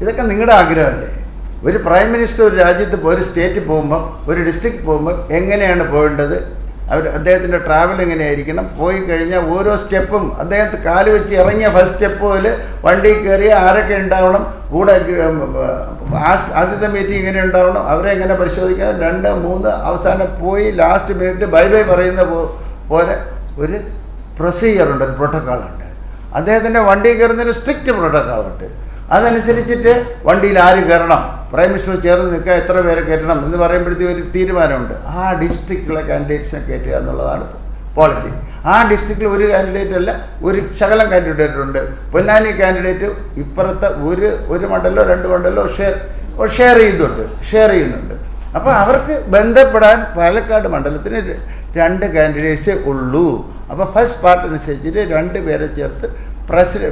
ഇതൊക്കെ നിങ്ങളുടെ ആഗ്രഹമല്ലേ? ഒരു പ്രൈം മിനിസ്റ്റർ ഒരു രാജ്യത്ത് ഒരു സ്റ്റേറ്റ് പോകുമ്പം ഒരു ഡിസ്ട്രിക്ട് പോകുമ്പം എങ്ങനെയാണ് പോകേണ്ടത്? അവർ അദ്ദേഹത്തിന്റെ ട്രാവൽ എങ്ങനെയായിരിക്കണം? പോയി കഴിഞ്ഞാൽ ഓരോ സ്റ്റെപ്പും അദ്ദേഹത്തെ കാൽ വെച്ച് ഇറങ്ങിയ ഫസ്റ്റ് സ്റ്റെപ്പ് പോലെ വണ്ടി കയറി ആരൊക്കെ ഉണ്ടാവണം? കൂടെ ആദ്യത്തെ മീറ്റിംഗ് എങ്ങനെ ഉണ്ടാവണം? അവരെ എങ്ങനെ പരിശോധിക്കണം? രണ്ട് മൂന്ന് അവസാനം പോയി ലാസ്റ്റ് മിനിറ്റ് ബൈ ബൈ പറയുന്ന പോലെ ഒരു പ്രൊസീജിയറുണ്ട് ഒരു പ്രോട്ടോക്കോളുണ്ട് അദ്ദേഹത്തിന്റെ വണ്ടി കയറുന്നതിന് സ്ട്രിക്റ്റ് പ്രോട്ടോക്കോളുണ്ട് അതനുസരിച്ചിട്ട് വണ്ടിയിൽ ആര് കയറണം? പ്രൈം മിനിസ്റ്റർ ചേർന്ന് നിൽക്കുക എത്ര പേരെ കയറ്റണം എന്ന് പറയുമ്പോഴത്തേക്ക് ഒരു തീരുമാനമുണ്ട്. ആ ഡിസ്ട്രിക്റ്റിലെ കാൻഡിഡേറ്റ്സിനെ കയറ്റുക എന്നുള്ളതാണ് പോളിസി ആ ഡിസ്ട്രിക്റ്റിൽ ഒരു കാൻഡിഡേറ്റ് അല്ല ഒരു ശകലം കാൻഡിഡേറ്റ് ഉണ്ട്. പൊന്നാനി കാൻഡിഡേറ്റ് ഇപ്പുറത്തെ ഒരു ഒരു മണ്ഡലോ രണ്ട് മണ്ഡലോ ഷെയർ ഷെയർ ചെയ്യുന്നുണ്ട് ഷെയർ ചെയ്യുന്നുണ്ട്. അപ്പോൾ അവർക്ക് ബന്ധപ്പെടാൻ പാലക്കാട് മണ്ഡലത്തിന് രണ്ട് കാൻഡിഡേറ്റ്സേ ഉള്ളൂ. അപ്പോൾ ഫസ്റ്റ് പാർട്ട് അനുസരിച്ചിട്ട് രണ്ട് പേരെ ചേർത്ത് പ്രസിഡ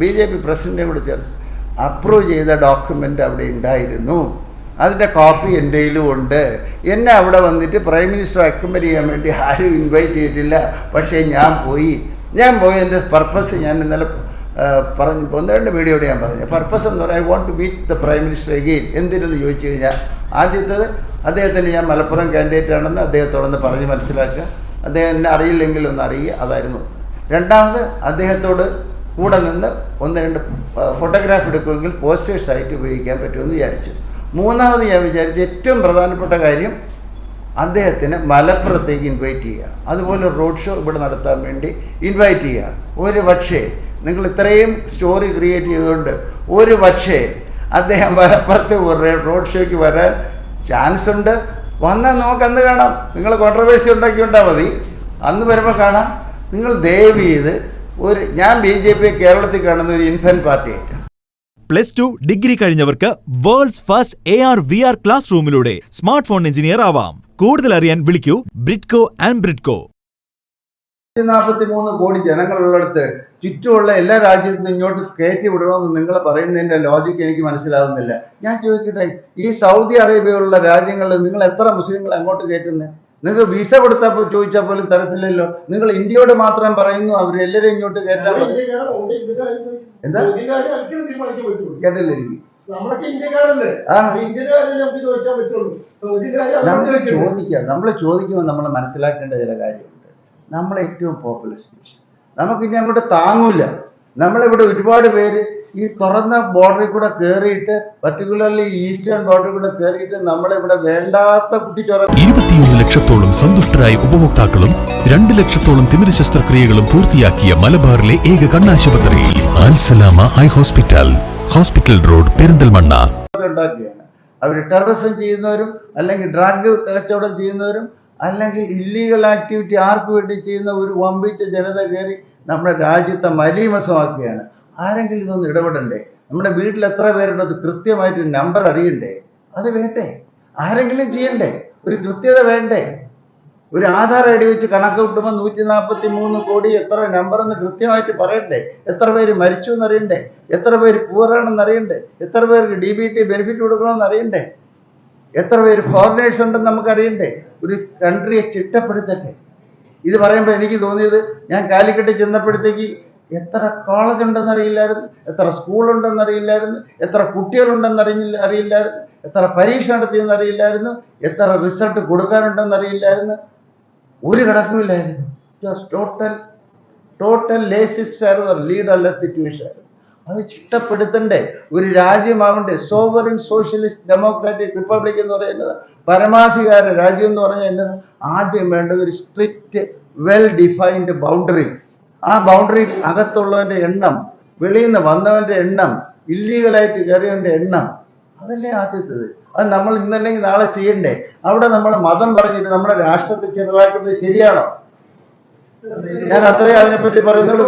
ബി ജെ പി പ്രസിഡന്റിനെ കൂടെ ചേർത്ത് അപ്രൂവ് ചെയ്ത ഡോക്യുമെന്റ് അവിടെ ഉണ്ടായിരുന്നു. അതിന്റെ കോപ്പി എന്റെ ഉണ്ട്. എന്നെ അവിടെ വന്നിട്ട് പ്രൈം മിനിസ്റ്റർ അക്കമ്പനി ചെയ്യാൻ വേണ്ടി ആരും ഇൻവൈറ്റ് ചെയ്തിട്ടില്ല. പക്ഷേ ഞാൻ പോയി. ഞാൻ പോയി. എന്റെ പർപ്പസ് ഞാൻ ഇന്നലെ പറഞ്ഞു. ഒന്ന് രണ്ട് വീഡിയോയുടെ ഞാൻ പറഞ്ഞു. പർപ്പസ് എന്ന് പറഞ്ഞാൽ I want to meet the prime minister again എന്തിനെന്ന് ചോദിച്ചു കഴിഞ്ഞാൽ ആദ്യത്തത് അദ്ദേഹത്തിന് ഞാൻ മലപ്പുറം കാൻഡിഡേറ്റ് ആണെന്ന് അദ്ദേഹത്തോടൊന്ന് പറഞ്ഞ് മനസ്സിലാക്കുക. അദ്ദേഹം എന്നെ അറിയില്ലെങ്കിൽ ഒന്ന് അറിയുക. അതായിരുന്നു. രണ്ടാമത് അദ്ദേഹത്തോട് കൂടെ നിന്ന് ഒന്ന് രണ്ട് ഫോട്ടോഗ്രാഫ് എടുക്കുമെങ്കിൽ പോസ്റ്റേഴ്സ് ആയിട്ട് ഉപയോഗിക്കാൻ പറ്റുമെന്ന് വിചാരിച്ചു. മൂന്നാമത് ഞാൻ വിചാരിച്ച ഏറ്റവും പ്രധാനപ്പെട്ട കാര്യം അദ്ദേഹത്തിന് മലപ്പുറത്തേക്ക് ഇൻവൈറ്റ് ചെയ്യുക. അതുപോലെ റോഡ് ഷോ ഇവിടെ നടത്താൻ വേണ്ടി ഇൻവൈറ്റ് ചെയ്യുക. ഒരു പക്ഷേ നിങ്ങൾ ഇത്രയും സ്റ്റോറി ക്രിയേറ്റ് ചെയ്തുകൊണ്ട് ഒരു പക്ഷേ അദ്ദേഹം മലപ്പുറത്ത് റോഡ് ഷോയ്ക്ക് വരാൻ ചാൻസ് ഉണ്ട്. വന്നാൽ നമുക്ക് അന്ന് കാണാം. നിങ്ങൾ കോൺട്രവേഴ്സി ഉണ്ടാക്കി ഉണ്ടാൽ മതി. അന്ന് വരുമ്പോൾ കാണാം. നിങ്ങൾ ദയവ് ചെയ്ത് ഒരു ഞാൻ ബി ജെ പി കേരളത്തിൽ കാണുന്ന ഒരു ഇൻഫന്റ് പാർട്ടിയായിട്ട് plus two degree കഴിഞ്ഞവർക്ക് world's first A R V R class റൂമിലൂടെ smart phone engineer ആവാം. കൂടുതൽ അറിയാൻ വിളിക്കൂ ബ്രിഡ്കോ ആൻഡ് ബ്രിഡ്കോ നാൽപ്പത്തി മൂന്ന് കോടി ജനങ്ങളുള്ളിടത്ത് ചുറ്റുമുള്ള എല്ലാ രാജ്യത്തും ഇങ്ങോട്ട് കയറ്റി വിടണമെന്ന് നിങ്ങൾ പറയുന്നതിന്റെ ലോജിക്ക് എനിക്ക് മനസ്സിലാവുന്നില്ല. ഞാൻ ചോദിക്കട്ടെ ഈ സൗദി അറേബ്യയുള്ള രാജ്യങ്ങളിൽ നിങ്ങൾ എത്ര മുസ്ലിങ്ങൾ അങ്ങോട്ട് കയറ്റുന്നത് നിങ്ങൾക്ക് വിസ കൊടുത്താൽ ചോദിച്ചാൽ പോലും തരത്തില്ലല്ലോ. നിങ്ങൾ ഇന്ത്യയോട് മാത്രം പറയുന്നു അവരെല്ലാരും ഇങ്ങോട്ട് കയറ്റാൻ പറയും. എന്താ? കേട്ടില്ല സൗദിക്കാരെ നമ്മൾ ചോദിക്കുക നമ്മൾ ചോദിക്കുമ്പോൾ നമ്മൾ മനസ്സിലാക്കേണ്ട ചില കാര്യമുണ്ട്. നമ്മൾ ഏറ്റവും പോപ്പുലർ സ്റ്റേഷൻ നമുക്കിനി അങ്ങോട്ട് താങ്ങൂല. നമ്മളിവിടെ ഒരുപാട് പേര് ഈ തുറന്ന ബോർഡറിൽ കൂടെ കയറിയിട്ട് പർട്ടിക്കുലർലി ഈസ്റ്റേൺ ബോർഡറിൽ കൂടെ കയറിയിട്ട് നമ്മളിവിടെ വേണ്ടാത്ത കുട്ടിച്ചോറ ഇരുപത്തിയൊന്ന് ലക്ഷത്തോളം സന്തുഷ്ടരായ ഉപഭോക്താക്കളും രണ്ട് ലക്ഷത്തോളം തിമിര ശസ്ത്രക്രിയകളും പൂർത്തിയാക്കിയ മലബാറിലെ ഏക കണ്ണാശുപത്രി Alsalama eye hospital hospital road Perinthalmanna. അവർ ടെററിസം ചെയ്യുന്നവരും അല്ലെങ്കിൽ ഡ്രഗ് കച്ചവടം ചെയ്യുന്നവരും അല്ലെങ്കിൽ ഇല്ലീഗൽ ആക്ടിവിറ്റി ആർക്ക് വേണ്ടി ചെയ്യുന്ന ഒരു വമ്പിച്ച ജനത കയറി നമ്മുടെ രാജ്യത്തെ മലീമസമാക്കുകയാണ്. ആരെങ്കിലും ഇതൊന്ന് ഇടപെടണ്ടേ? നമ്മുടെ വീട്ടിൽ എത്ര പേരുണ്ട്? അത് കൃത്യമായിട്ട് നമ്പർ അറിയണ്ടേ? അത് വേണ്ടേ? ആരെങ്കിലും ചെയ്യണ്ടേ? ഒരു കൃത്യത വേണ്ടേ? ഒരു ആധാർ ഐ ഡി വെച്ച് കണക്ക് കിട്ടുമ്പോൾ നൂറ്റി നാൽപ്പത്തി മൂന്ന് കോടി എത്ര നമ്പർ എന്ന് കൃത്യമായിട്ട് പറയണ്ടേ? എത്ര പേര് മരിച്ചു എന്നറിയണ്ടേ? എത്ര പേര് പൂറാണെന്ന് അറിയണ്ടേ? എത്ര പേർക്ക് ഡി ബി ടി ബെനിഫിറ്റ് കൊടുക്കണമെന്ന് അറിയണ്ടേ? എത്ര പേര് ഫോറിനേഴ്സ് ഉണ്ടെന്ന് നമുക്ക് അറിയണ്ടേ ഒരു കൺട്രിയെ ചിട്ടപ്പെടുത്തട്ടെ. ഇത് പറയുമ്പോൾ എനിക്ക് തോന്നിയത് ഞാൻ കാലിക്കട്ട് ചെന്നപ്പോഴത്തേക്ക് എത്ര കോളേജ് ഉണ്ടെന്ന് അറിയില്ലായിരുന്നു എത്ര സ്കൂളുണ്ടെന്ന് അറിയില്ലായിരുന്നു എത്ര കുട്ടികളുണ്ടെന്ന് അറിയില്ല അറിയില്ലായിരുന്നു എത്ര പരീക്ഷ നടത്തിയെന്ന് അറിയില്ലായിരുന്നു എത്ര റിസൾട്ട് കൊടുക്കാനുണ്ടെന്ന് അറിയില്ലായിരുന്നു. ഒരു കിടക്കുമില്ലായിരുന്നു ടോട്ടൽ ടോട്ടൽ ലേസിസ്റ്റ് ആയിരുന്നു ലീഡർലെസ് സിറ്റുവേഷൻ അത് ചിട്ടപ്പെടുത്തണ്ടേ ഒരു രാജ്യമാവണ്ടേ സോവറിൻ സോഷ്യലിസ്റ്റ് ഡെമോക്രാറ്റിക് റിപ്പബ്ലിക് എന്ന് പറയുന്നത് പരമാധികാര രാജ്യം എന്ന് പറഞ്ഞാൽ എന്നത് ആദ്യം വേണ്ടത് ഒരു സ്ട്രിക്റ്റ് വെൽ ഡിഫൈൻഡ് ബൗണ്ടറി ആ ബൗണ്ടറി അകത്തുള്ളവന്റെ എണ്ണം വെളിയിൽ നിന്ന് വന്നവന്റെ എണ്ണം ഇല്ലീഗലായിട്ട് കയറിയവന്റെ എണ്ണം അതല്ലേ ആദ്യത്തേത്. അത് നമ്മൾ ഇന്നല്ലെങ്കിൽ നാളെ ചെയ്യണ്ടേ? അവിടെ നമ്മൾ മതം പറഞ്ഞിട്ട് നമ്മുടെ രാഷ്ട്രത്തെ ചെറുതാക്കുന്നത് ശരിയാണോ? ഞാൻ അത്രേ അതിനെപ്പറ്റി പറയുന്നുള്ളൂ.